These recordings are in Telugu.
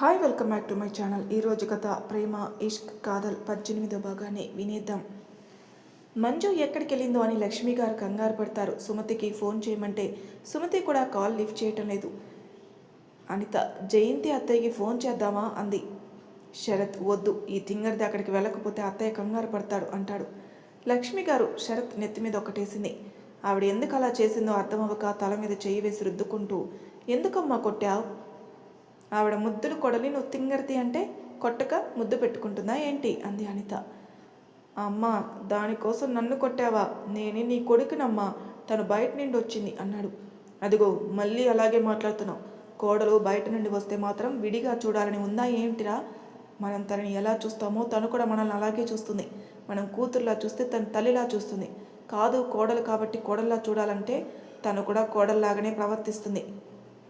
Hi welcome back to my channel. ఈరోజు కథ ప్రేమ ఇష్క్ కాదల్ పద్దెనిమిదో భాగాన్ని వినేద్దాం. మంజు ఎక్కడికి వెళ్ళిందో అని లక్ష్మి గారు కంగారు పడతారు. సుమతికి ఫోన్ చేయమంటే సుమతి కూడా కాల్ లిఫ్ట్ చేయటం లేదు. అనిత జయంతి అత్తయ్యకి ఫోన్ చేద్దామా? అంది. శరత్ వద్దు ఈ తింగర్ది అక్కడికి వెళ్ళకపోతే అత్తయ్య కంగారు పడతాడు అంటాడు. లక్ష్మి గారు శరత్ నెత్తి మీద ఒకటేసింది. ఆవిడ ఎందుకు అలా చేసిందో అర్థమవ్వక తల మీద చేయి వేసి రుద్దుకుంటూ ఎందుకమ్మా కొట్టావు? ఆవిడ ముద్దులు కొడలి నువ్వు తింగర్ది అంటే కొట్టక ముద్దు పెట్టుకుంటుందా ఏంటి? అంది అనిత. అమ్మ దానికోసం నన్ను కొట్టావా? నేనే నీ కొడుకునమ్మా. తను బయట నుండి వచ్చింది అన్నాడు. అదిగో మళ్ళీ అలాగే మాట్లాడుతున్నావు. కోడలు బయట నుండి వస్తే మాత్రం విడిగా చూడాలని ఉందా ఏంటిరా? మనం తనని ఎలా చూస్తామో తను కూడా మనల్ని అలాగే చూస్తుంది. మనం కూతురులా చూస్తే తన తల్లిలా చూస్తుంది. కాదు కోడలు కాబట్టి కోడల్లా చూడాలంటే తను కూడా కోడల్లాగానే ప్రవర్తిస్తుంది.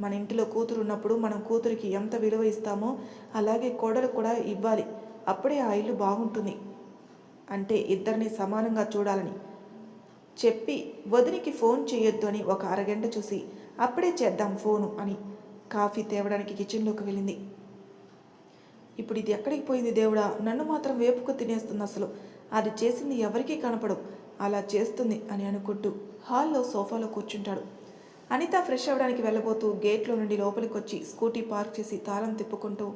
మన ఇంటిలో కూతురు ఉన్నప్పుడు మనం కూతురికి ఎంత విలువ ఇస్తామో అలాగే కోడలు కూడా ఇవ్వాలి. అప్పుడే ఆ ఇల్లు బాగుంటుంది. అంటే ఇద్దరిని సమానంగా చూడాలని. చెప్పి వదినికి ఫోన్ చేయొద్దు అని ఒక అరగంట చూసి అప్పుడే చేద్దాం ఫోను అని కాఫీ తేవడానికి కిచెన్లోకి వెళ్ళింది. ఇప్పుడు ఇది ఎక్కడికి పోయింది దేవుడా? నన్ను మాత్రం వేపుకు తినేస్తుంది అసలు. అది చేసింది ఎవరికీ కనపడవు. అలా చేస్తుంది అని అనుకుంటూ హాల్లో సోఫాలో కూర్చుంటాడు. అనిత ఫ్రెష్ అవ్వడానికి వెళ్ళబోతూ గేట్లో నుండి లోపలికి వచ్చి స్కూటీ పార్క్ చేసి తాళం తిప్పుకుంటూ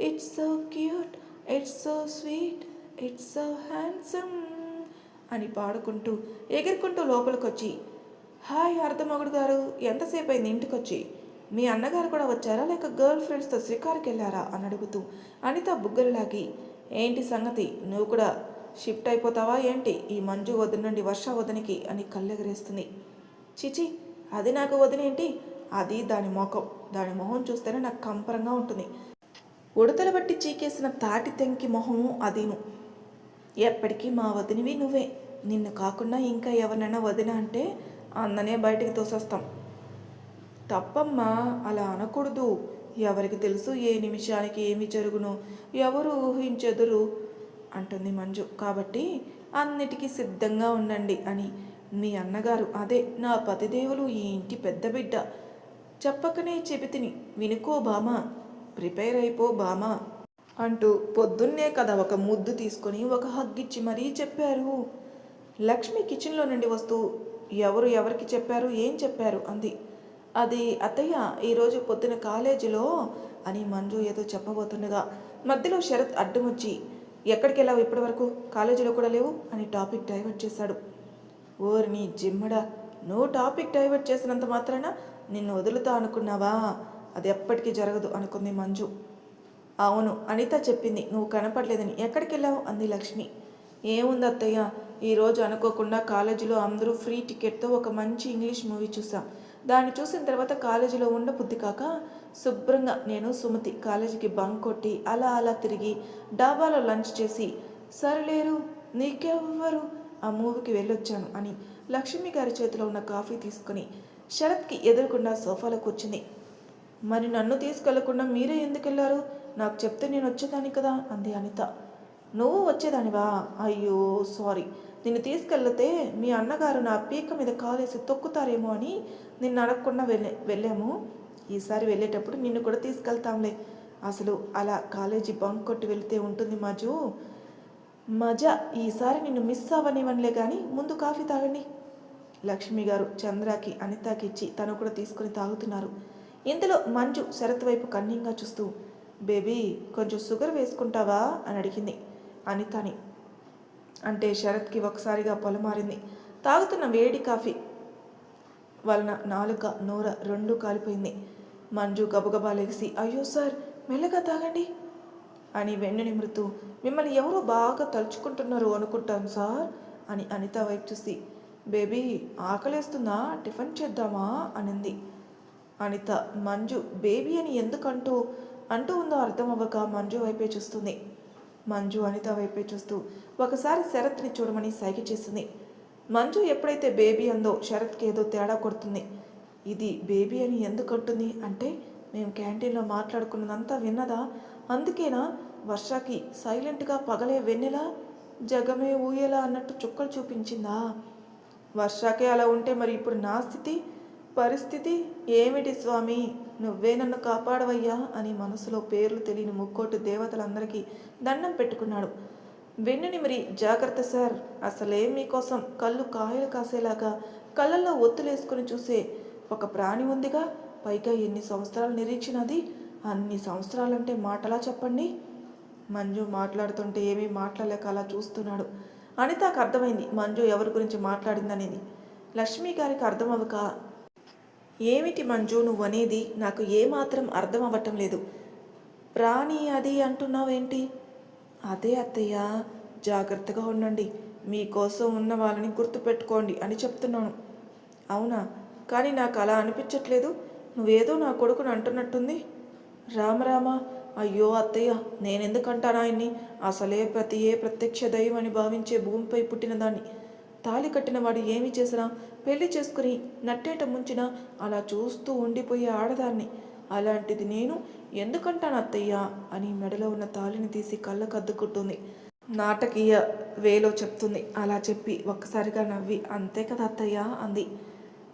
it's so cute it's so sweet it's so handsome అని పాడుకుంటూ ఎగురుకుంటూ లోపలికి వచ్చి హాయ్ అర్ధమగుడు గారు ఎంతసేపు అయింది ఇంటికి వచ్చి మీ అన్నగారు కూడా వచ్చారా లేక గర్ల్ ఫ్రెండ్స్తో శ్రీకారికి వెళ్ళారా అని అడుగుతూ అనిత బుగ్గలు ఏంటి సంగతి? నువ్వు కూడా షిఫ్ట్ అయిపోతావా ఏంటి? ఈ మంజు వదిన నుండి వర్ష వదనికి అని కళ్ళెగరేస్తుంది. చిచి అది నాకు వదినేంటి అది దాని మొఖం దాని మొహం చూస్తేనే నాకు కంపరంగా ఉంటుంది. ఉడతలు బట్టి చీకేసిన తాటి తెంకి మొహము అదిను. ఎప్పటికీ మా వదినివి నువ్వే. నిన్ను కాకుండా ఇంకా ఎవరినైనా వదిన అంటే అందనే బయటికి తోసేస్తాం. తప్పమ్మా అలా అనకూడదు. ఎవరికి తెలుసు ఏ నిమిషానికి ఏమి జరుగునో. ఎవరు ఊహించెదురు? అంటుంది మంజు. కాబట్టి అన్నిటికీ సిద్ధంగా ఉండండి అని మీ అన్నగారు అదే నా పతిదేవులు ఈ ఇంటి పెద్ద బిడ్డ. చెప్పకనే చెబితిని వినుకో బామా ప్రిపేర్ అయిపో బామా అంటూ పొద్దున్నే కదా ఒక ముద్దు తీసుకొని ఒక హగ్గిచ్చి మరీ చెప్పారు. లక్ష్మి కిచెన్లో నుండి వస్తూ ఎవరు ఎవరికి చెప్పారు ఏం చెప్పారు అంది. అది అత్తయ్య ఈరోజు పొద్దున కాలేజీలో అని మంజు ఏదో చెప్పబోతుండగా మధ్యలో శరత్ అడ్డం వచ్చి ఎక్కడికి వెళ్ళావు ఇప్పటి వరకు కాలేజీలో కూడా లేవు? అని టాపిక్ డైవర్ట్ చేశాడు. ఓరి నీ జిమ్మడా నువ్వు టాపిక్ డైవర్ట్ చేసినంత మాత్రాన నిన్ను వదులుతా అనుకున్నావా? అది ఎప్పటికీ జరగదు అనుకుంది మంజు. అవును అనిత చెప్పింది నువ్వు కనపడలేదని. ఎక్కడికి వెళ్ళావు అంది లక్ష్మి. ఏముంది అత్తయ్య ఈరోజు అనుకోకుండా కాలేజీలో అందరూ ఫ్రీ టికెట్తో ఒక మంచి ఇంగ్లీష్ మూవీ చూసాం దాన్ని చూసిన తర్వాత కాలేజీలో ఉండ బుద్ధి కాక శుభ్రంగా నేను సుమతి కాలేజీకి బంక్ కొట్టి అలా అలా తిరిగి డాబాలో లంచ్ చేసి సరలేరు నీకెవ్వరు? ఆ మూవీకి వెళ్ళొచ్చాను అని లక్ష్మి గారి చేతిలో ఉన్న కాఫీ తీసుకుని శరత్కి ఎదురకుండా సోఫాలో కూర్చుంది మరి నన్ను తీసుకెళ్ళకుండా మీరే ఎందుకు వెళ్ళారు నాకు చెప్తే నేను వచ్చేదాన్ని కదా అంది అనిత. నువ్వు వచ్చేదానివా? అయ్యో సారీ. నిన్ను తీసుకెళ్తే మీ అన్నగారు నా పీక మీద కాలేసి తొక్కుతారేమో అని నిన్ను అడగకుండా వెళ్ళే వెళ్ళాము. ఈసారి వెళ్ళేటప్పుడు నిన్ను కూడా తీసుకెళ్తాంలే. అసలు అలా కాలేజీ బంక్ కొట్టి వెళితే ఉంటుంది మజు? మజా ఈసారి నిన్ను మిస్ అవ్వనివ్వనులే కానీ ముందు కాఫీ తాగండి. లక్ష్మి గారు చంద్రకి అనితకి ఇచ్చి తను కూడా తీసుకుని తాగుతున్నారు. ఇందులో మంజు శరత్ వైపు కన్నింగా చూస్తూ బేబీ కొంచెం షుగర్ వేసుకుంటావా? అని అడిగింది. అనితని అంటే శరత్కి ఒకసారిగా పొలమారింది. తాగుతున్న వేడి కాఫీ వలన నాలుక నూర రెండు కాలిపోయింది. మంజు గబగబా లెగిసి అయ్యో సార్ మెల్లగా తాగండి. అని వెన్ను మృతు మిమ్మల్ని ఎవరో బాగా తలుచుకుంటున్నారు అనుకుంటాను సార్ అని అనిత వైపు చూసి. బేబీ ఆకలేస్తుందా? టిఫిన్ చేద్దామా? అనింది. అనిత మంజు బేబీ అని ఎందుకంటూ అంటూ ఉందో అర్థం అవ్వక మంజు వైపే చూస్తుంది. మంజు అనిత వైపే చూస్తూ ఒకసారి శరత్ని చూడమని సైగ చేసింది. మంజు ఎప్పుడైతే బేబీ అందో శరత్కి ఏదో తేడా కొడుతుంది. ఇది బేబీ అని ఎందుకు అంటుంది? అంటే మేము క్యాంటీన్లో మాట్లాడుకున్నదంతా విన్నదా? అందుకేనా? వర్షాకి సైలెంట్గా పగలే వెన్నెలా? జగమే ఊయేలా అన్నట్టు చుక్కలు చూపించిందా? వర్షాకే అలా ఉంటే మరి ఇప్పుడు నా స్థితి? పరిస్థితి ఏమిటి స్వామి? నువ్వే నన్ను కాపాడవయ్యా అని మనసులో పేర్లు తెలియని ముక్కోటు దేవతలందరికీ దండం పెట్టుకున్నాడు. వెన్నుని మరి జాగ్రత్త సార్. అసలే మీకోసం కళ్ళు కాయలు కాసేలాగా కళ్ళల్లో ఒత్తులేసుకుని చూసే ఒక ప్రాణి ఉందిగా. పైగా ఎన్ని సంవత్సరాలు నిరీక్షణది అన్ని సంవత్సరాలంటే మాటలా చెప్పండి. మంజు మాట్లాడుతుంటే ఏమీ మాట్లాడలేక అలా చూస్తున్నాడు. అనితకు అర్థమైంది మంజు ఎవరి గురించి మాట్లాడిందనేది. లక్ష్మి గారికి అర్థం అవ్వక ఏమిటి మంజు నువ్వు అనేది నాకు ఏమాత్రం అర్థం అవ్వటం లేదు. ప్రాణి అది అంటున్నావేంటి? అదే అత్తయ్య జాగ్రత్తగా ఉండండి. మీకోసం ఉన్న వాళ్ళని గుర్తుపెట్టుకోండి అని చెప్తున్నాను. అవునా? కానీ నాకు అలా అనిపించట్లేదు. నువ్వేదో నా కొడుకుని అంటున్నట్టుంది. రామరామా అయ్యో అత్తయ్య నేనెందుకంటాను ఆయన్ని అసలే ప్రతి ఏ ప్రత్యక్ష దైవం అని భావించే భూమిపై పుట్టినదాన్ని తాలి తాళి కట్టిన వాడు ఏమి చేసినా పెళ్ళి చేసుకుని నట్టేట ముంచినా అలా చూస్తూ ఉండిపోయే ఆడదాన్ని. అలాంటిది నేను ఎందుకంటాను అత్తయ్య? అని మెడలో ఉన్న తాళిని తీసి కళ్ళకు అద్దుకుంటుంది నాటకీయ వేలో చెప్తుంది. అలా చెప్పి ఒక్కసారిగా నవ్వి అంతే కదా అత్తయ్య అంది.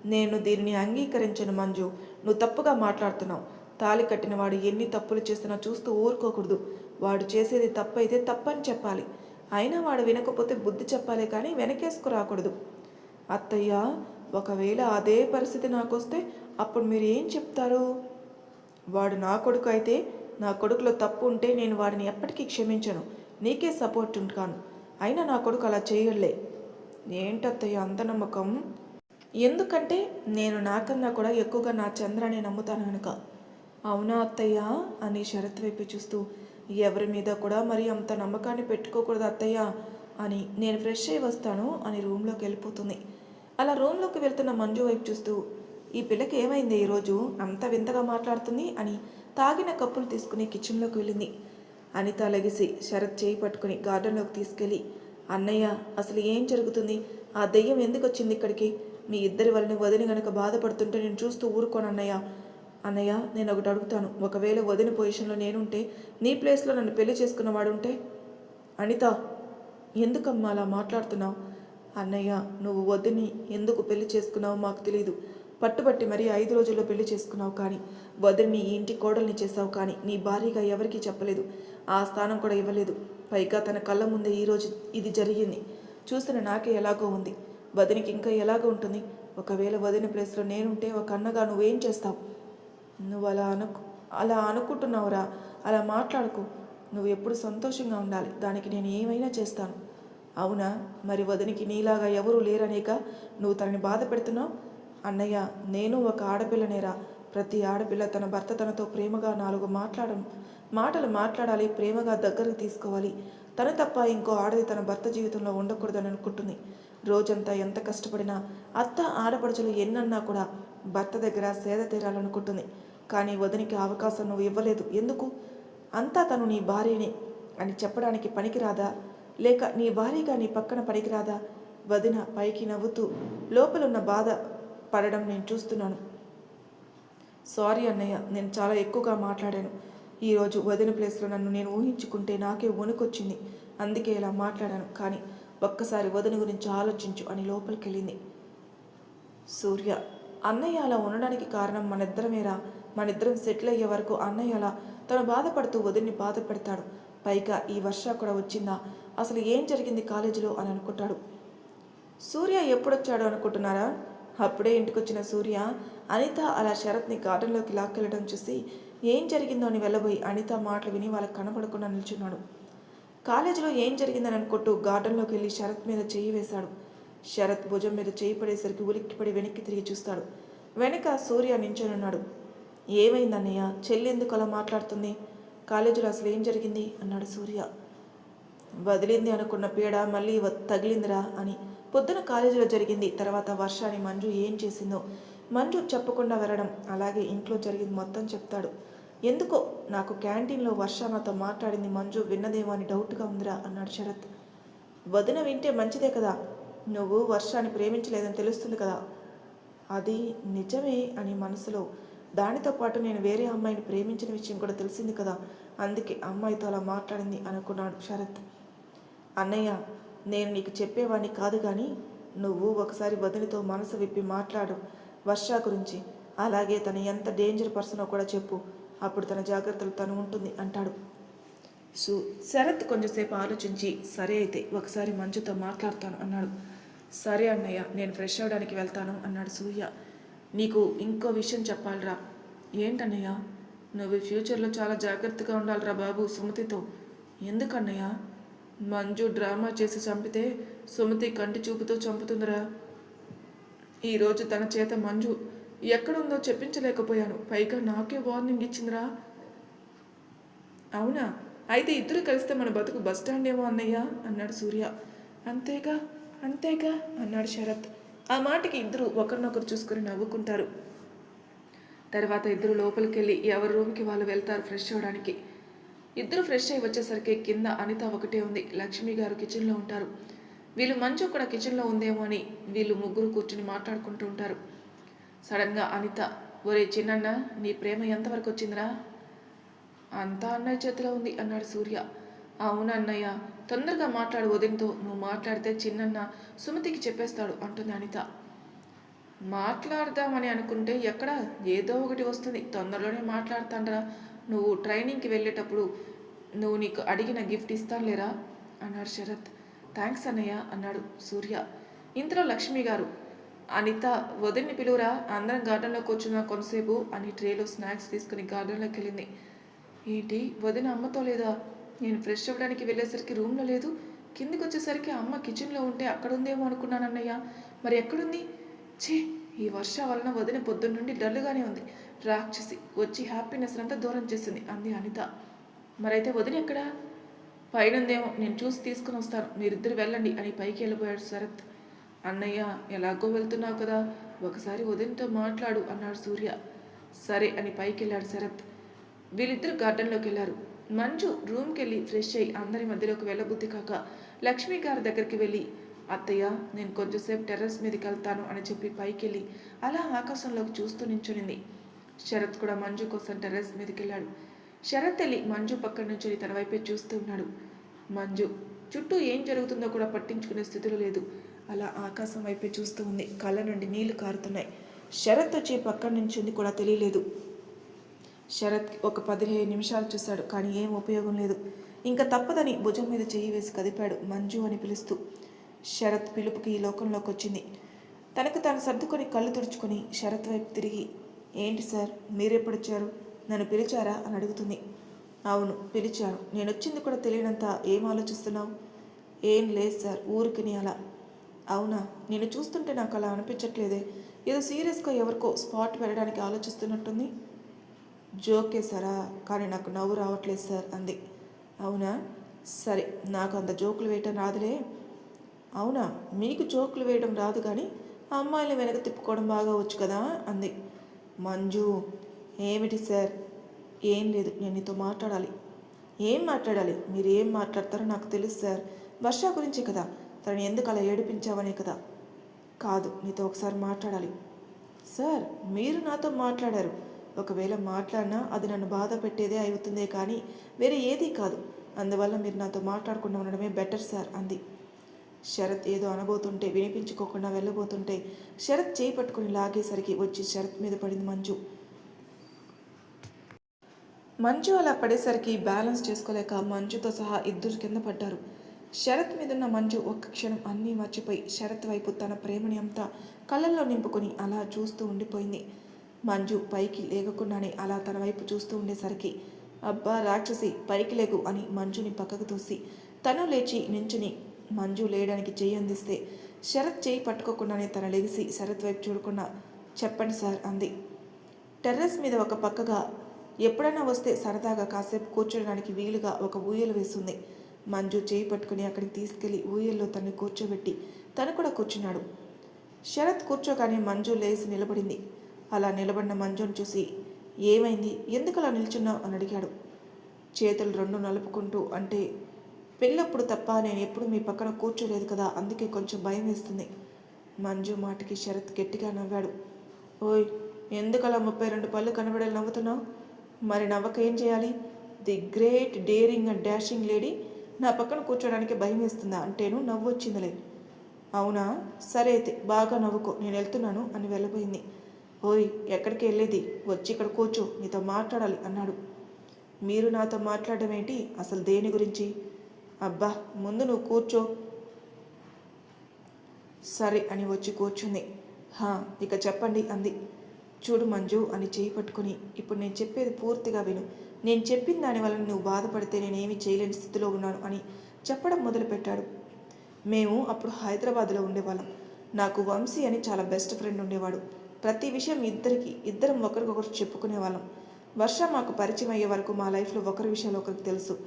నేను దీనిని అంగీకరించను మంజు. నువ్వు తప్పుగా మాట్లాడుతున్నావు. తాళి కట్టిన వాడు ఎన్ని తప్పులు చేసినా చూస్తూ ఊరుకోకూడదు. వాడు చేసేది తప్పైతే తప్పని చెప్పాలి. అయినా వాడు వినకపోతే బుద్ధి చెప్పాలి కానీ వెనకేసుకు రాకూడదు. అత్తయ్య ఒకవేళ అదే పరిస్థితి నాకొస్తే అప్పుడు మీరు ఏం చెప్తారు? వాడు నా కొడుకు అయితే నా కొడుకులో తప్పు ఉంటే నేను వాడిని ఎప్పటికీ క్షమించను. నీకే సపోర్ట్ ఉంటాను. అయినా నా కొడుకు అలా చేయలే ఏంటత్తయ్య అంత నమ్మకం? ఎందుకంటే నేను నాకన్నా కూడా ఎక్కువగా నా చంద్రాన్ని నమ్ముతాను కనుక అవునా అత్తయ్య? అని శరత్ వైపు చూస్తూ ఎవరి మీద కూడా మరి అంత నమ్మకాన్ని పెట్టుకోకూడదు అత్తయ్య అని నేను ఫ్రెష్ అయి వస్తాను అని రూమ్లోకి వెళ్ళిపోతుంది. అలా రూమ్లోకి వెళ్తున్న మంజు వైపు చూస్తూ ఈ పిల్లకి ఏమైంది ఈరోజు? అంత వింతగా మాట్లాడుతుంది అని తాగిన కప్పులు తీసుకుని కిచెన్లోకి వెళ్ళింది. అనిత లెగిసి శరత్ చేయి పట్టుకుని గార్డెన్లోకి తీసుకెళ్ళి అన్నయ్య అసలు ఏం జరుగుతుంది? ఆ దెయ్యం ఎందుకు వచ్చింది ఇక్కడికి? మీ ఇద్దరి వలన వదిలి గనక బాధపడుతుంటే నేను చూస్తూ ఊరుకోను అన్నయ్య నేను ఒకటి అడుగుతాను. ఒకవేళ వదిన పొజిషన్లో నేనుంటే నీ ప్లేస్లో నన్ను పెళ్ళి చేసుకున్నవాడు ఉంటే అనిత ఎందుకమ్మా అలా మాట్లాడుతున్నావు? అన్నయ్య నువ్వు వదిని ఎందుకు పెళ్ళి చేసుకున్నావో మాకు తెలియదు పట్టుబట్టి మరీ ఐదు రోజుల్లో పెళ్ళి చేసుకున్నావు కానీ వదిని ఈ ఇంటి కోడల్ని చేసావు కానీ నీ భార్యగా ఎవరికీ చెప్పలేదు. ఆ స్థానం కూడా ఇవ్వలేదు. పైగా తన కళ్ళ ముందే ఈరోజు ఇది జరిగింది. చూసిన నాకే ఎలాగో ఉంది. వదినికి ఇంకా ఎలాగో ఉంటుంది? ఒకవేళ వదిన ప్లేస్లో నేనుంటే ఒక అన్నగా నువ్వేం చేస్తావు? నువ్వు అలా అనుకు అలా అనుకుంటున్నావురా. అలా మాట్లాడుకు. నువ్వు ఎప్పుడు సంతోషంగా ఉండాలి. దానికి నేను ఏమైనా చేస్తాను. అవునా? మరి వదినికి నీలాగా ఎవరూ లేరనేక నువ్వు తనని బాధ పెడుతున్నావు? అన్నయ్య నేను ఒక ఆడపిల్లనేరా. ప్రతి ఆడపిల్ల తన భర్త తనతో ప్రేమగా నాలుగు మాట్లాడడం మాటలు మాట్లాడాలి ప్రేమగా దగ్గరకు తీసుకోవాలి. తను తప్ప ఇంకో ఆడది తన భర్త జీవితంలో ఉండకూడదని అనుకుంటుంది రోజంతా ఎంత కష్టపడినా అత్త ఆడపడుచులు ఎన్నన్నా కూడా భర్త దగ్గర సేద తీరాలనుకుంటుంది. కానీ వదినికి అవకాశం నువ్వు ఇవ్వలేదు. ఎందుకు? అంతా తను నీ భార్యనే అని చెప్పడానికి పనికిరాదా? లేక నీ భార్యగా నీ పక్కన పనికిరాదా? వదిన పైకి నవ్వుతూ లోపలున్న బాధ పడడం నేను చూస్తున్నాను. సారీ అన్నయ్య నేను చాలా ఎక్కువగా మాట్లాడాను. ఈరోజు వదిన ప్లేస్లో నన్ను నేను ఊహించుకుంటే నాకే వణుకొచ్చింది. అందుకే ఇలా మాట్లాడాను. కానీ ఒక్కసారి వదిన గురించి ఆలోచించు అని లోపలికి వెళ్ళింది సూర్య అన్నయ్య అలా ఉండడానికి కారణం మనిద్దరమేరా? మనిద్దరం సెటిల్ అయ్యే వరకు అన్నయ్య అలా తను బాధపడుతూ వదిన్ని బాధ పెడతాడు పైగా ఈ వర్ష కూడా వచ్చిందా? అసలు ఏం జరిగింది కాలేజీలో అని అనుకుంటాడు. సూర్య ఎప్పుడొచ్చాడు అనుకుంటున్నారా? అప్పుడే ఇంటికొచ్చిన సూర్య అనిత అలా శరత్ని గార్డెన్లోకి లాక్కెళ్ళడం చూసి ఏం జరిగిందో అని వెళ్ళబోయి అనిత మాటలు విని వాళ్ళకి కనబడకుండా నిల్చున్నాడు. కాలేజీలో ఏం జరిగిందని అనుకుంటూ గార్డెన్లోకి వెళ్ళి శరత్ మీద చేయి వేశాడు. శరత్ భుజం మీద చేయి పడేసరికి ఉలిక్కిపడి వెనక్కి తిరిగి చూస్తాడు. వెనక సూర్య నించొనున్నాడు. ఏమైందన్నయ్య? చెల్లి ఎందుకు అలా మాట్లాడుతుంది? కాలేజీలో అసలు ఏం జరిగింది? అన్నాడు సూర్య. వదిలింది అనుకున్న పీడ మళ్ళీ వ- తగిలిందిరా అని. పొద్దున కాలేజీలో జరిగింది తర్వాత వర్షాన్ని మంజు ఏం చేసిందో. మంజు చెప్పకుండా వెళ్ళడం అలాగే ఇంట్లో జరిగింది మొత్తం చెప్తాడు. ఎందుకో నాకు క్యాంటీన్లో వర్ష నాతో మాట్లాడింది మంజు విన్నదేమో అని డౌట్గా ఉందిరా అన్నాడు శరత్. వదిన వింటే మంచిదే కదా నువ్వు వర్షాన్ని ప్రేమించలేదని తెలుస్తుంది కదా. అది నిజమే అని మనసులో దానితో పాటు నేను వేరే అమ్మాయిని ప్రేమించిన విషయం కూడా తెలిసింది కదా అందుకే అమ్మాయితో అలా మాట్లాడింది అనుకున్నాడు శరత్. అన్నయ్య నేను నీకు చెప్పేవాడిని కాదు కానీ నువ్వు ఒకసారి వదినతో మనసు విప్పి మాట్లాడు వర్ష గురించి. అలాగే తను ఎంత డేంజర్ పర్సనో కూడా చెప్పు. అప్పుడు తన జాగ్రత్తలు తను ఉంటుంది అంటాడు. సు శరత్ కొంచెంసేపు ఆలోచించి సరే అయితే ఒకసారి మంజుతో మాట్లాడతాను అన్నాడు. సరే అన్నయ్య నేను ఫ్రెష్ అవడానికి వెళ్తాను అన్నాడు సూర్య. నీకు ఇంకో విషయం చెప్పాలిరా. ఏంటన్నయ్య? నువ్వు ఫ్యూచర్లో చాలా జాగ్రత్తగా ఉండాలిరా బాబు సుమతితో. ఎందుకన్నయ్య? మంజు డ్రామా చేసి చంపితే సుమతి కంటి చూపుతో చంపుతుందిరా. ఈరోజు తన చేత మంజు ఎక్కడుందో చెప్పించలేకపోయాను. పైగా నాకే వార్నింగ్ ఇచ్చిందిరా. అవునా? అయితే ఇద్దరు కలిస్తే మన బతుకు బస్ స్టాండ్ ఏమో అన్నయ్య అన్నాడు సూర్య. అంతేగా? అంతేగా? అన్నాడు శరత్. ఆ మాటకి ఇద్దరు ఒకరినొకరు చూసుకుని నవ్వుకుంటారు. తర్వాత ఇద్దరు లోపలికి వెళ్ళి ఎవరి రూమ్కి వాళ్ళు వెళ్తారు ఫ్రెష్ అవ్వడానికి. ఇద్దరు ఫ్రెష్ అయ్యి వచ్చేసరికి కింద అనిత ఒకటే ఉంది. లక్ష్మి గారు కిచెన్లో ఉంటారు. వీళ్ళు మంచు కూడా కిచెన్లో ఉందేమో అని వీళ్ళు ముగ్గురు కూర్చుని మాట్లాడుకుంటూ ఉంటారు. సడన్గా అనిత ఒరే చిన్నన్న నీ ప్రేమ ఎంతవరకు వచ్చిందిరా? అంతా అన్నయ్య చేతిలో ఉంది అన్నాడు సూర్య. అవును అన్నయ్య తొందరగా మాట్లాడు వదినతో నువ్వు మాట్లాడితే చిన్నన్న సుమతికి చెప్పేస్తాడు అంటుంది అనిత. మాట్లాడదామని అనుకుంటే ఎక్కడ ఏదో ఒకటి వస్తుంది తొందరలోనే మాట్లాడతాండ్రా. నువ్వు ట్రైనింగ్కి వెళ్ళేటప్పుడు నువ్వు నీకు అడిగిన గిఫ్ట్ ఇస్తానులేరా? అన్నాడు శరత్. థ్యాంక్స్ అన్నయ్య అన్నాడు సూర్య. ఇంతలో లక్ష్మి గారు అనిత వదిలిని పిలువురా? అందరం గార్డెన్లో కూర్చున్నా కొంతసేపు అని ట్రేలో స్నాక్స్ తీసుకుని గార్డెన్లోకి వెళ్ళింది. ఏంటి? వదిన అమ్మతో లేదా? నేను ఫ్రెష్ అవ్వడానికి వెళ్ళేసరికి రూమ్లో లేదు. కిందికి వచ్చేసరికి అమ్మ కిచెన్లో ఉంటే అక్కడ ఉందేమో అనుకున్నాను అన్నయ్య మరి ఎక్కడుంది? ఛీ! ఈ వర్ష వలన వదిన పొద్దున్న నుండి డల్గానే ఉంది. రాక్షసి వచ్చి హ్యాపీనెస్ అంతా దూరం చేసింది అంది అనిత. మరైతే వదిన ఎక్కడా? పైనుందేమో నేను చూసి తీసుకుని వస్తాను. మీరిద్దరు వెళ్ళండి అని పైకి వెళ్ళిపోయాడు శరత్. అన్నయ్య ఎలాగో వెళ్తున్నావు కదా? ఒకసారి ఉదయంతో మాట్లాడు అన్నాడు సూర్య. సరే అని పైకి వెళ్ళాడు శరత్. వీళ్ళిద్దరు గార్డెన్లోకి వెళ్ళారు మంజు రూమ్కి వెళ్ళి ఫ్రెష్ అయ్యి అందరి మధ్యలోకి వెళ్ళబుద్ధి కాక లక్ష్మి గారి దగ్గరికి వెళ్ళి అత్తయ్య నేను కొంచెంసేపు టెర్రస్ మీదకి వెళ్తాను అని చెప్పి పైకి వెళ్ళి అలా ఆకాశంలోకి చూస్తూ నించునింది శరత్ కూడా మంజు కోసం టెర్రస్ మీదకి వెళ్ళాడు శరత్ వెళ్ళి మంజు పక్కన నుంచి తన వైపే చూస్తూ ఉన్నాడు. మంజు చుట్టూ ఏం జరుగుతుందో కూడా పట్టించుకునే స్థితిలో లేదు. అలా ఆకాశం వైపే చూస్తూ ఉంది. కళ్ళ నుండి నీళ్ళు కారుతున్నాయి. శరత్ వచ్చి పక్కన నుంచి కూడా తెలియలేదు. శరత్ ఒక పదిహేను నిమిషాలు చూశాడు కానీ ఏం ఉపయోగం లేదు. ఇంకా తప్పదని భుజం మీద చెయ్యి వేసి కదిపాడు మంజు అని పిలుస్తూ. శరత్ పిలుపుకి ఈ లోకంలోకి వచ్చింది. తనకు తాను సర్దుకొని కళ్ళు తుడుచుకొని శరత్ వైపు తిరిగి ఏంటి సార్ మీరెప్పుడొచ్చారు? నన్ను పిలిచారా? అని అడుగుతుంది. అవును పిలిచాను. నేను వచ్చింది కూడా తెలియనంత ఏం ఆలోచిస్తున్నావు? ఏం లేదు సార్ ఊరికి అలా. అవునా? నేను చూస్తుంటే నాకు అలా అనిపించట్లేదే. ఏదో సీరియస్గా ఎవరికో స్పాట్ వెళ్ళడానికి ఆలోచిస్తున్నట్టుంది. జోకే సారా కానీ నాకు నవ్వు రావట్లేదు సార్ అంది. అవునా? సరే నాకు అంత జోకులు వేయటం రాదులే. అవునా? మీకు జోకులు వేయడం రాదు కానీ అమ్మాయిని వెనక తిప్పుకోవడం బాగా వచ్చు కదా అంది. మంజు ఏమిటి సార్? ఏం లేదు నేను నీతో మాట్లాడాలి. ఏం మాట్లాడాలి? మీరు ఏం మాట్లాడతారో నాకు తెలుసు సార్. వర్ష గురించే కదా. తనని ఎందుకు అలా ఏడిపించావనే కదా? కాదు నీతో ఒకసారి మాట్లాడాలి. సార్ మీరు నాతో మాట్లాడారు. ఒకవేళ మాట్లాడినా అది నన్ను బాధ పెట్టేదే అవుతుందే కానీ వేరే ఏదీ కాదు. అందువల్ల మీరు నాతో మాట్లాడకుండా ఉండడమే బెటర్ సార్ అంది. శరత్ ఏదో అనబోతుంటే వినిపించుకోకుండా వెళ్ళబోతుంటే శరత్ చేయి పట్టుకుని లాగేసరికి వచ్చి శరత్ మీద పడింది మంజు మంజు అలా పడేసరికి బ్యాలెన్స్ చేసుకోలేక మంజుతో సహా ఇద్దరు కింద పడ్డారు. శరత్ మీదున్న మంజు ఒక్క క్షణం అన్నీ మర్చిపోయి శరత్ వైపు తన ప్రేమని అంతా కళ్ళల్లో నింపుకొని అలా చూస్తూ ఉండిపోయింది. మంజు పైకి లేగకుండానే అలా తన వైపు చూస్తూ ఉండేసరికి అబ్బా రాక్షసి పైకి లేగు అని మంజుని పక్కకు తోసి తను లేచి నించుని మంజు లేయడానికి చేయి అందిస్తే శరత్ చేయి పట్టుకోకుండానే తన లెగిసి శరత్ వైపు చూడకుండా చెప్పండి సార్ అంది. టెర్రస్ మీద ఒక పక్కగా ఎప్పుడైనా వస్తే సరదాగా కాసేపు కూర్చోడానికి వీలుగా ఒక ఊయలు వేస్తుంది. మంజు చేయి పట్టుకుని అక్కడికి తీసుకెళ్ళి ఊయల్లో తనని కూర్చోబెట్టి తను కూడా కూర్చున్నాడు. శరత్ కూర్చోగానే మంజు లేచి నిలబడింది. అలా నిలబడిన మంజును చూసి ఏమైంది? ఎందుకు అలా నిల్చున్నావు? అని అడిగాడు. చేతులు రెండు నలుపుకుంటూ అంటే పెళ్ళప్పుడు తప్ప నేను ఎప్పుడు మీ పక్కన కూర్చోలేదు కదా అందుకే కొంచెం భయం వేస్తుంది. మంజు మాటకి శరత్ గట్టిగా నవ్వాడు. ఓయ్ ఎందుకు అలా ముప్పై రెండు పళ్ళు కనబడేలా నవ్వుతున్నావు? మరి నవ్వక ఏం చేయాలి? The great daring and dashing lady నా పక్కన కూర్చోడానికి భయం వేస్తుందా అంటేను నవ్వు వచ్చిందిలే అవునా? సరే అయితే బాగా నవ్వుకో నేను వెళ్తున్నాను అని వెళ్ళబోయింది. ఓయ్ ఎక్కడికి వెళ్ళేది? వచ్చి ఇక్కడ కూర్చో నీతో మాట్లాడాలి అన్నాడు. మీరు నాతో మాట్లాడడం ఏంటి? అసలు దేని గురించి? అబ్బా ముందు నువ్వు కూర్చో. సరే అని వచ్చి కూర్చుంది. హా ఇక చెప్పండి అంది. చూడు మంజు అని చేయి పట్టుకుని ఇప్పుడు నేను చెప్పేది పూర్తిగా విను. నేను చెప్పిన దాని నువ్వు బాధపడితే నేనేమి చేయలేని స్థితిలో ఉన్నాను అని చెప్పడం మొదలుపెట్టాడు. మేము అప్పుడు హైదరాబాద్లో ఉండేవాళ్ళం. నాకు వంశీ అని చాలా బెస్ట్ ఫ్రెండ్ ఉండేవాడు. ప్రతి విషయం ఇద్దరికి ఇద్దరం ఒకరికొకరు చెప్పుకునేవాళ్ళం. వర్ష మాకు పరిచయం అయ్యే వరకు మా లైఫ్లో ఒకరి విషయాలు ఒకరికి తెలుసు.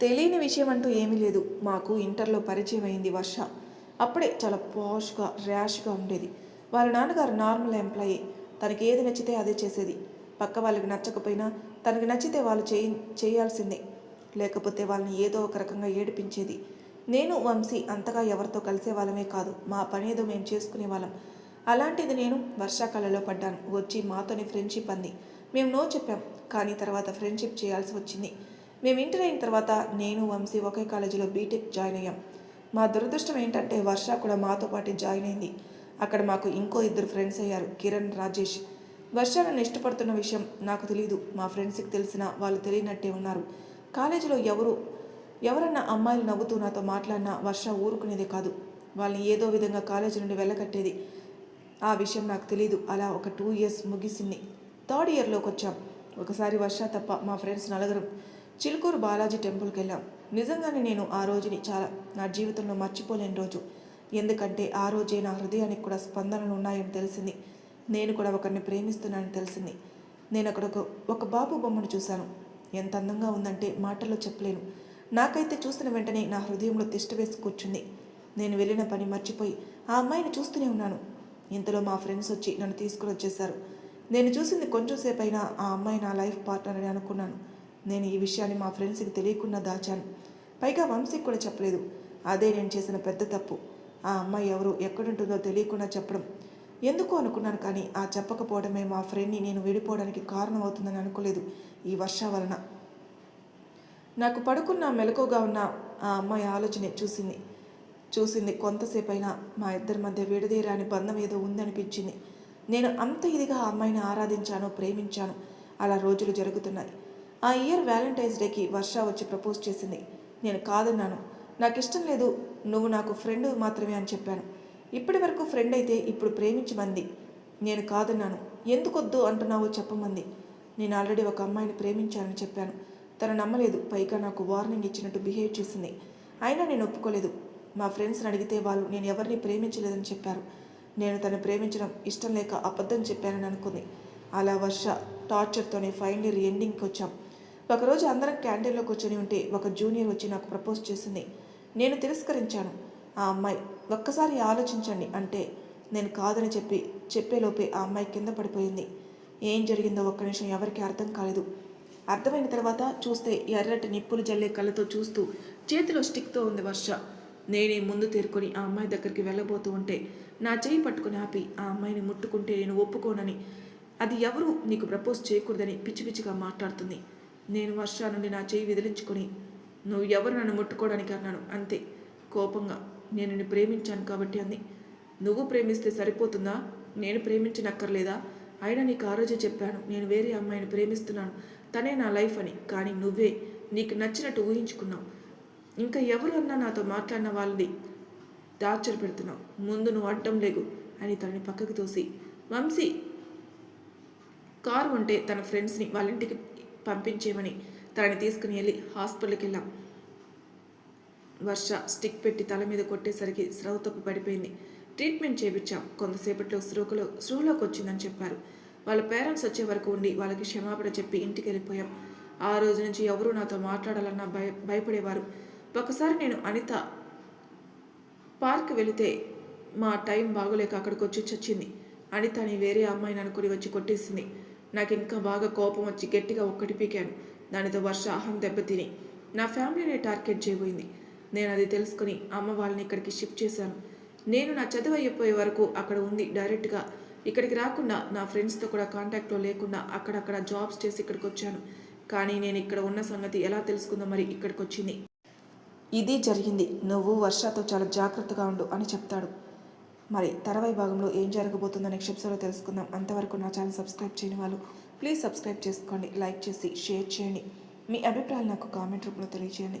తెలియని విషయం అంటూ ఏమీ లేదు. మాకు ఇంటర్లో పరిచయం అయింది వర్ష. అప్పుడే చాలా పాష్గా ర్యాష్గా ఉండేది. వాళ్ళ నాన్నగారు నార్మల్ ఎంప్లాయీ తనకి ఏది నచ్చితే అదే చేసేది. పక్క వాళ్ళకి నచ్చకపోయినా తనకి నచ్చితే వాళ్ళు చేయి చేయాల్సిందే. లేకపోతే వాళ్ళని ఏదో ఒక రకంగా ఏడిపించేది. నేను వంశీ అంతగా ఎవరితో కలిసే వాళ్ళమే కాదు. మా పనేదో మేము చేసుకునే వాళ్ళం. అలాంటిది నేను వర్షాకాలంలో పడ్డాను. వచ్చి మాతోనే ఫ్రెండ్షిప్ అంది. మేము నో చెప్పాం. కానీ తర్వాత ఫ్రెండ్షిప్ చేయాల్సి వచ్చింది. మేము ఇంటర్ అయిన తర్వాత నేను వంశీ ఒకే కాలేజీలో బీటెక్ జాయిన్ అయ్యాం. మా దురదృష్టం ఏంటంటే వర్ష కూడా మాతో పాటు జాయిన్ అయింది. అక్కడ మాకు ఇంకో ఇద్దరు ఫ్రెండ్స్ అయ్యారు. కిరణ్ రాజేష్. వర్షాలను ఇష్టపడుతున్న విషయం నాకు తెలియదు మా ఫ్రెండ్స్కి తెలిసిన వాళ్ళు తెలియనట్టే ఉన్నారు. కాలేజీలో ఎవరు ఎవరన్నా అమ్మాయిలు నవ్వుతూ నాతో మాట్లాడినా వర్ష ఊరుకునేది కాదు. వాళ్ళని ఏదో విధంగా కాలేజీ నుండి వెళ్ళకట్టేది. ఆ విషయం నాకు తెలియదు అలా ఒక టూ ఇయర్స్ ముగిసింది. థర్డ్ ఇయర్లోకి వచ్చాం. ఒకసారి వర్ష తప్ప మా ఫ్రెండ్స్ నలుగురం చిలుకూరు బాలాజీ టెంపుల్కి వెళ్ళాం. నిజంగానే నేను ఆ రోజుని చాలా నా జీవితంలో మర్చిపోలేని రోజు. ఎందుకంటే ఆ రోజే నా హృదయానికి కూడా స్పందనలు ఉన్నాయని తెలిసింది. నేను కూడా ఒకరిని ప్రేమిస్తున్నానని తెలిసింది. నేను అక్కడ ఒక బాబు బొమ్మను చూశాను. ఎంత అందంగా ఉందంటే మాటల్లో చెప్పలేను. నాకైతే చూసిన వెంటనే నా హృదయంలో తిష్ట వేసి కూర్చుంది. నేను వెళ్ళిన పని మర్చిపోయి ఆ అమ్మాయిని చూస్తూనే ఉన్నాను. ఇంతలో మా ఫ్రెండ్స్ వచ్చి నన్ను తీసుకుని వచ్చేసారు నేను చూసింది కొంచెంసేపు అయినా ఆ అమ్మాయి నా లైఫ్ పార్ట్నర్ అని అనుకున్నాను. నేను ఈ విషయాన్ని మా ఫ్రెండ్స్కి తెలియకుండా దాచాను. పైగా వంశీకి కూడా చెప్పలేదు. అదే నేను చేసిన పెద్ద తప్పు. ఆ అమ్మాయి ఎవరు ఎక్కడుంటుందో తెలియకుండా చెప్పడం ఎందుకు అనుకున్నాను కానీ ఆ చెప్పకపోవడమే మా ఫ్రెండ్ని నేను విడిపోవడానికి కారణం అవుతుందని అనుకోలేదు ఈ వర్ష వలన. నాకు పడుకున్న మెలకుగా ఉన్న ఆ అమ్మాయి ఆలోచనే చూసింది. చూసింది కొంతసేపు అయినా మా ఇద్దరి మధ్య విడదీరాని బంధం ఏదో ఉందనిపించింది. నేను అంత ఇదిగా ఆ అమ్మాయిని ఆరాధించాను ప్రేమించాను అలా రోజులు జరుగుతున్నాయి. ఆ ఇయర్ వ్యాలంటైన్స్ డేకి వర్ష వచ్చి ప్రపోజ్ చేసింది. నేను కాదన్నాను. నాకు ఇష్టం లేదు నువ్వు నాకు ఫ్రెండ్ మాత్రమే అని చెప్పాను. ఇప్పటి వరకు ఫ్రెండ్ అయితే ఇప్పుడు ప్రేమించమంది. నేను కాదన్నాను. ఎందుకొద్దు అంటున్నావో చెప్పమంది. నేను ఆల్రెడీ ఒక అమ్మాయిని ప్రేమించానని చెప్పాను. తను నమ్మలేదు. పైగా నాకు వార్నింగ్ ఇచ్చినట్టు బిహేవ్ చేసింది. అయినా నేను ఒప్పుకోలేదు. మా ఫ్రెండ్స్ని అడిగితే వాళ్ళు నేను ఎవరిని ప్రేమించలేదని చెప్పారు. నేను తను ప్రేమించడం ఇష్టం లేక అబద్ధం చెప్పానని అనుకుంది. అలా వర్ష టార్చర్తోనే ఫైనల్ ఇయర్ ఎండింగ్కి వచ్చాం. ఒకరోజు అందరం క్యాంటీన్లో కూర్చొని ఉంటే ఒక జూనియర్ వచ్చి నాకు ప్రపోజ్ చేసింది. నేను తిరస్కరించాను. ఆ అమ్మాయి ఒక్కసారి ఆలోచించండి. అంటే నేను కాదని చెప్పి చెప్పేలోపే ఆ అమ్మాయి కింద పడిపోయింది. ఏం జరిగిందో ఒక్క నిమిషం ఎవరికీ అర్థం కాలేదు. అర్థమైన తర్వాత చూస్తే ఎర్రటి నిప్పులు జల్లే కళ్ళతో చూస్తూ చేతిలో స్టిక్తో ఉంది వర్ష. నేనే ముందు తేరుకొని ఆ అమ్మాయి దగ్గరికి వెళ్ళబోతూ ఉంటే నా చేయి పట్టుకుని ఆపి ఆ అమ్మాయిని ముట్టుకుంటే నేను ఒప్పుకోనని. అది ఎవరు నీకు ప్రపోజ్ చేయకూడదని పిచ్చి పిచ్చిగా మాట్లాడుతుంది. నేను వర్ష నుండి నా చేయి విదిలించుకొని నువ్వు ఎవరు నన్ను ముట్టుకోవడానికి అన్నాను? అంతే కోపంగా. నేను నిన్ను ప్రేమించాను కాబట్టి అంది. నువ్వు ప్రేమిస్తే సరిపోతుందా? నేను ప్రేమించనక్కర్లేదా? అయినా నీకు ఆ రోజే చెప్పాను నేను వేరే అమ్మాయిని ప్రేమిస్తున్నాను. తనే నా లైఫ్ అని. కానీ నువ్వే నీకు నచ్చినట్టు ఊహించుకున్నావు. ఇంకా ఎవరు అన్నా నాతో మాట్లాడిన వాళ్ళని టార్చర్ పెడుతున్నావు. ముందు నువ్వు అడ్డం లేగు అని తనని పక్కకు తోసి. వంశీ కారు ఉంటే తన ఫ్రెండ్స్ని వాళ్ళ ఇంటికి పంపించేమని తనని తీసుకుని వెళ్ళి హాస్పిటల్కి వెళ్ళాం. వర్ష స్టిక్ పెట్టి తల మీద కొట్టేసరికి శ్రవ తప్పు పడిపోయింది. ట్రీట్మెంట్ చేపించాం కొంతసేపట్లో స్రోకులో స్రూలోకి వచ్చిందని చెప్పారు. వాళ్ళ పేరెంట్స్ వచ్చే వరకు ఉండి వాళ్ళకి క్షమాపణ చెప్పి ఇంటికి వెళ్ళిపోయాం ఆ రోజు నుంచి ఎవరూ నాతో మాట్లాడాలన్నా భయ భయపడేవారు. ఒకసారి నేను అనిత పార్క్ వెళితే మా టైం బాగోలేక అక్కడికి వచ్చి చచ్చింది అనితని వేరే అమ్మాయిని అనుకుని వచ్చి కొట్టేసింది. నాకు ఇంకా బాగా కోపం వచ్చి గట్టిగా ఒక్కటి పీకాను. దానితో వర్ష అహం దెబ్బతిని. నా ఫ్యామిలీని టార్గెట్ చేయబోయింది. నేను అది తెలుసుకుని అమ్మ వాళ్ళని ఇక్కడికి షిఫ్ట్ చేశాను. నేను నా చదువు అయిపోయే వరకు అక్కడ ఉంది డైరెక్ట్గా. ఇక్కడికి రాకుండా నా ఫ్రెండ్స్తో కూడా కాంటాక్ట్లో లేకుండా అక్కడక్కడ జాబ్స్ చేసి ఇక్కడికి వచ్చాను. కానీ నేను ఇక్కడ ఉన్న సంగతి ఎలా తెలుసుకుందో మరి ఇక్కడికి వచ్చింది ఇది జరిగింది. నువ్వు వర్షతో చాలా జాగ్రత్తగా ఉండు అని చెప్తాడు. మరి తర్వాయి భాగంలో ఏం జరగబోతుందో నెక్స్ట్ ఎపిసోడ్లో తెలుసుకుందాం. అంతవరకు నా ఛానల్ సబ్స్క్రైబ్ చేయని వాళ్ళు ప్లీజ్ సబ్స్క్రైబ్ చేసుకోండి లైక్ చేసి షేర్ చేయండి. మీ అభిప్రాయాలు నాకు కామెంట్ రూపంలో తెలియజేయండి